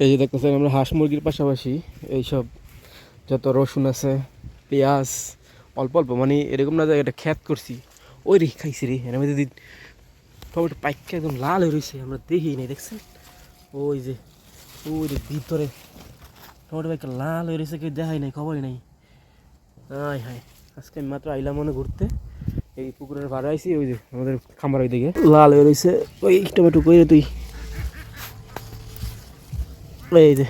এই যে দেখতেছেন আমরা হাঁস মুরগির পাশাপাশি এইসব যত রসুন আছে, পেঁয়াজ, অল্প অল্প মানে এরকম না যে এটা খ্যাত করছি। ওই রে, খাইছি রে, এর মধ্যে টমেটো পাইকা একদম লাল হয়ে রয়েছে আমরা দেখি নাই, দেখছেন? ওই যে ওই যে ভিতরে টমেটো পাইকা লাল হয়ে রয়েছে কেউ দেখাই নাই, খবরই নাই। হাই হাই আজকে আমি মাত্র আইলাম মনে ঘুরতে। এই পুকুরের ভাড়া আইছি, ওই যে আমাদের খামার ওই দিকে লাল হয়ে রয়েছে ওই টমেটো কই তুই। এই যে।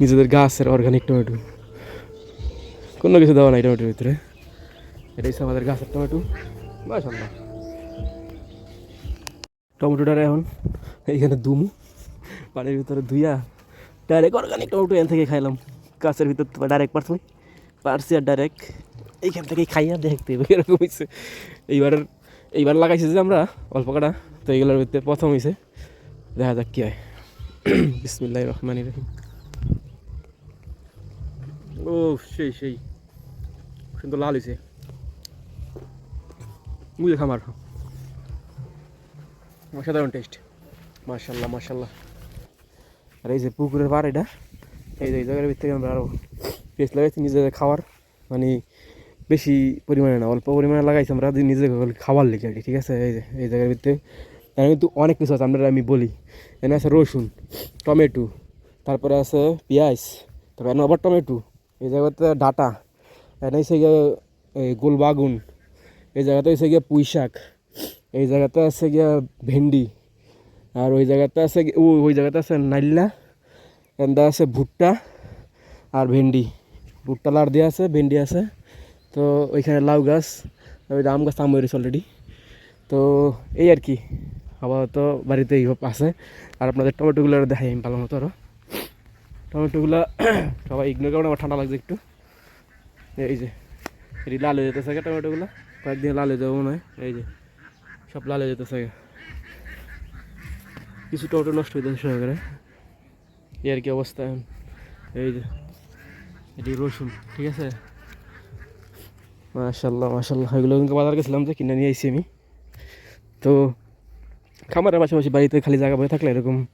নিজেদের গাছের অর্গানিক টমেটো কোনো কিছু দেওয়া নাই টমেটোর ভিতরে। এটাই হচ্ছে আমাদের গাছের টমেটো মাশাল্লাহ টমেটোটার এখন এইখানে দুমু। পানির ভিতরে ধুইয়া ডাইরেক্ট অর্গানিক টমেটো এখান থেকে খাইলাম। গাছের ভিতর ডাইরেক্ট পারছি। পারছি আর ডাইরেক্ট এইখান থেকে খাইয়া দেখতে এরকম হয়েছে এইবার এইবার লাগাইছি যে আমরা, অল্প কাটা। তো এইগুলোর ভিতরে প্রথম হয়েছে দেখা যাক কী হয়। বিসমিল্লাহ রহমান রহিম। ও সেই সেই। সুন্দর লাল হয়েছে বুঝে খামার অসাধারণ টেস্ট মার্শাল্লাহ মার্শাল্লাহ আর এই যে পুকুরের বার এটা, এই যে এই জায়গার ভিতরে আমরা আরও পেস্ট লাগাইছি নিজেদের খাওয়ার। মানে বেশি পরিমাণে না, অল্প পরিমাণে লাগাইছি আমরা নিজেদের খাওয়ার লেগে আর কি, ঠিক আছে? এই যে, এই জায়গার ভিতরে। এখানে কিন্তু অনেক কিছু আছে, আমরা আমি বলি। এখানে আছে রসুন, টমেটো, তারপরে আছে পেঁয়াজ, তারপরে এখানে আবার টমেটো। এই জায়গাতে ডাটা, এখানে হচ্ছে গিয়ে এই গোল বাগুন এই জায়গাতে হচ্ছে গিয়ে পুঁই শাক, এই জায়গাতে আছে গিয়া ভেন্ডি, আর ওই জায়গাতে আছে ও, ওই জায়গাতে আছে নাইল্লা এন্দা আছে ভুট্টা আর ভেন্ডি। ভুট্টা লাড় দিয়ে আছে, ভেন্ডি আছে, তো ওইখানে লাউ গাছ, ওই আম গাছ আম অলরেডি তো এই আর কি। আপাতত বাড়িতে এই আছে। আর আপনাদের টমেটোগুলো দেখাই আমি ভালো মতো আরও টমেটোগুলো সবাই ইগনোর করবেন আমার ঠান্ডা লাগছে একটু। এই যে, এটি লাল হয়ে যেতেছে আগে টমেটোগুলো। কয়েকদিন লাল হয়ে যাব মনে হয়। এই যে, সব লাল হয়ে যেতেছে আগে কিছু টমেটো নষ্ট হয়ে যাচ্ছে সহকারে। এই আর কি অবস্থা এই যে, এটি রসুন, ঠিক আছে? মাশাল্লাহ মাশাল্লাহ। এগুলো কিন্তু বাজার গেছিলাম যে কিনে নিয়ে আইছি আমি। তো খামারের পাশাপাশি বাড়িতে খালি জায়গা বয়ে থাকলে এরকম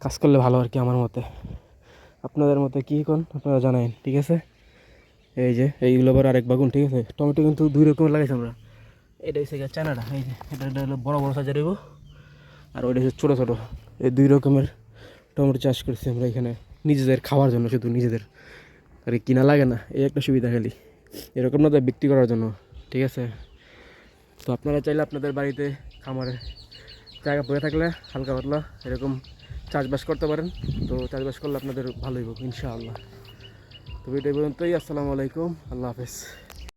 কাজ করলে ভালো আর কি আমার মতে। আপনাদের মতে কী কোন? আপনারা জানায়েন ঠিক আছে? এই যে, এইগুলো আবার আরেক বাগুন, ঠিক আছে? টমেটো কিন্তু দুই রকমের লাগাইছি আমরা। এটা হচ্ছে গিয়ে চায়নাটা এই যে, এটা হলো বড় বড় সাইজের হইব। আর ওইটা হচ্ছে ছোটো ছোটো। এই দুই রকমের টমেটো চাষ করছি আমরা এখানে, নিজেদের খাওয়ার জন্য, শুধু নিজেদের। আর কিনা লাগে না, এই একটা সুবিধা খালি। এরকম না বিক্রি করার জন্য, ঠিক আছে? তো আপনারা চাইলে আপনাদের বাড়িতে খামারে জায়গা পড়ে থাকলে হালকা পাতলা এরকম চাষবাস করতে পারেন। তো চাষবাস করলে আপনাদের ভালোই হোক ইনশাআল্লাহ। তো ভিডিও পর্যন্তই, আসসালামু আলাইকুম, আল্লাহ হাফেজ।